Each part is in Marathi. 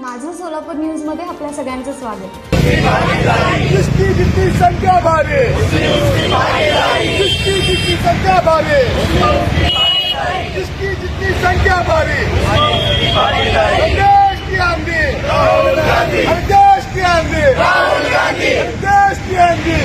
माझं सोलापूर न्यूजमध्ये आपल्या सगळ्यांचं स्वागत. जिसकी जितनी संख्या भारी. जिसकी जितनी संख्या भारी. जिसकी जितनी संख्या भारी देश की आंधी हर देश की आंधी हर देश की आंधी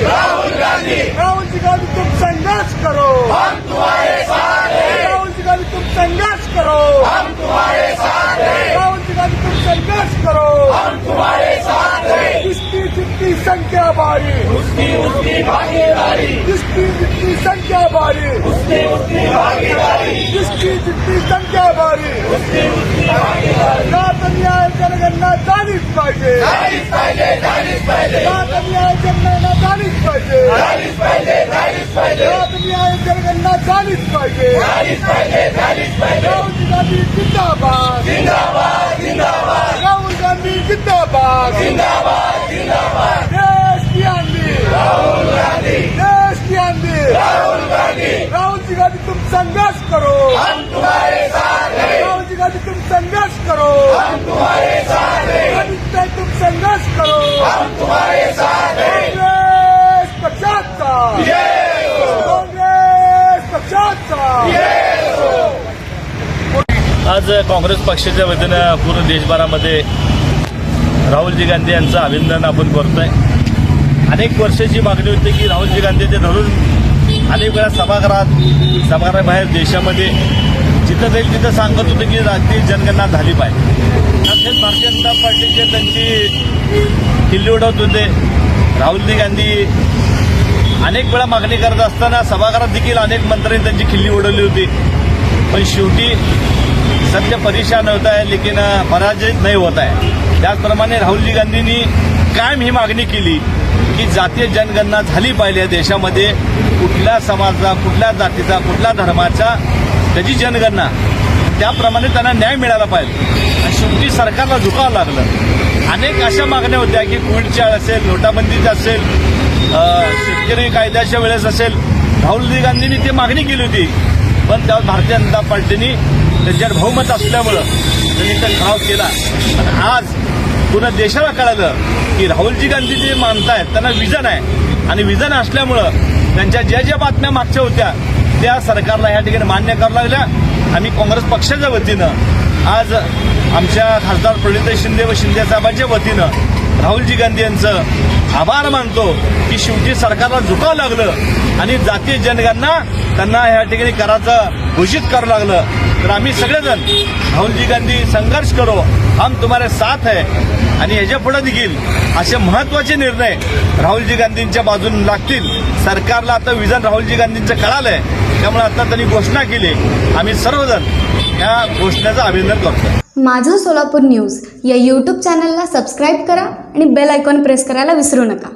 राहुल जी गांधी तुम संघर्ष करो हम तुम्हारे साथ राहुल जी गांधी तुम संघर्ष करो हम तुम्हारे साथ राहुल जी गांधी तुम संघर्ष करो हम तुम्हारे साथ जिसकी जितनी संख्या भारी उसकी उसकी भागीदारी जिसकी जितनी संख्या भारी उसकी उसकी भागीदारी जिसकी जितनी संख्या भारी उसकी उसकी भागीदारी जात न्याय जनगणना झालीच पाहिजे झालीच पाहिजे झालीच पाहिजे जात न्याय जनगणना झालीच पाहिजे झालीच पाहिजे झालीच पाहिजे जात न्याय जनगणना झालीच पाहिजे झालीच पाहिजे झालीच पाहिजे राहुल गांधी जिंदाबाद जिंदाबाद जिंदाबाद राहुल गांधी जिंदाबाद जिंदाबाद संघर्ष करो। हम तुम्हारे साथ हैं। राहुल जी गांधी तुम संघर्ष करो। हम तुम्हारे साथ हैं। तुम संघर्ष करो। हम तुम्हारे साथ हैं। कांग्रेस पक्षाचा कांग्रेस पक्षाचा आज काँग्रेस पक्षाच्या वतीनं पूर्ण देशभरामध्ये राहुलजी गांधी यांचं अभिनंदन आपण करतोय. अनेक वर्षाची मागणी होती की राहुलजी गांधी ते धरून अनेक वेळा सभागृहात सभागृहाबाहेर देशामध्ये जिथं जाईल तिथं सांगत होतं की राष्ट्रीय जनगणना झाली पाहिजे. तसेच भारतीय जनता पार्टीचे त्यांची किल्ली उडवत होते. राहुल गांधी अनेक वेळा मागणी करत असताना सभागृहात देखील अनेक मंत्र्यांनी त्यांची खिल्ली उडवली होती. पण शेवटी सत्य परेशान होत आहे लेकिन पराजित नाही होत आहे. त्याचप्रमाणे राहुलजी गांधींनी कायम ही मागणी केली? की जातीय जनगणना झाली पाहिजे देशामध्ये कुठल्या समाजाचा कुठल्या जातीचा कुठल्या धर्माचा त्याची जनगणना. त्याप्रमाणे त्यांना न्याय मिळाला पाहिजे. आणि शेवटी सरकारला झुकावं लागलं. अनेक अशा मागण्या होत्या की कोविडच्या असेल नोटाबंदीच्या असेल शेतकरी कायद्याच्या वेळेस असेल. राहुल गांधींनी ती मागणी केली होती. पण त्यावर भारतीय जनता पार्टीने त्यांच्यावर बहुमत असल्यामुळं त्यांनी तर ठराव केला. पण आज पूर्ण देशाला कळालं की राहुलजी गांधी जे मानतायत त्यांना विजन आहे. आणि विजन असल्यामुळं त्यांच्या ज्या ज्या बातम्या मागच्या होत्या त्या सरकारला या ठिकाणी मान्य करावं लागल्या. आम्ही काँग्रेस पक्षाच्या वतीनं आज आमच्या खासदार प्रणित शिंदे व शिंदे साहेबांच्या वतीनं राहुलजी गांधी यांचं आभार मानतो की शेवटी सरकारला झुकावं लागलं आणि जातीय जनगणना त्यांना या ठिकाणी करायचं घोषित करावं लागलं. तर आम्ही सगळेजण राहुलजी गांधी संघर्ष करो हम तुम्हारे साथ है. आणि याच्यापुढे देखील असे महत्त्वाचे निर्णय राहुलजी गांधींच्या बाजून लागतील. सरकारला आता विजन राहुलजी गांधींचं कळालंय. त्यामुळे आता त्यांनी घोषणा केली. आम्ही सर्वजण या घोषणेचं अभिनंदन करतो. माझं सोलापूर न्यूज या यूट्यूब चॅनलला सबस्क्राईब करा आणि बेल आयकॉन प्रेस करायला विसरू नका.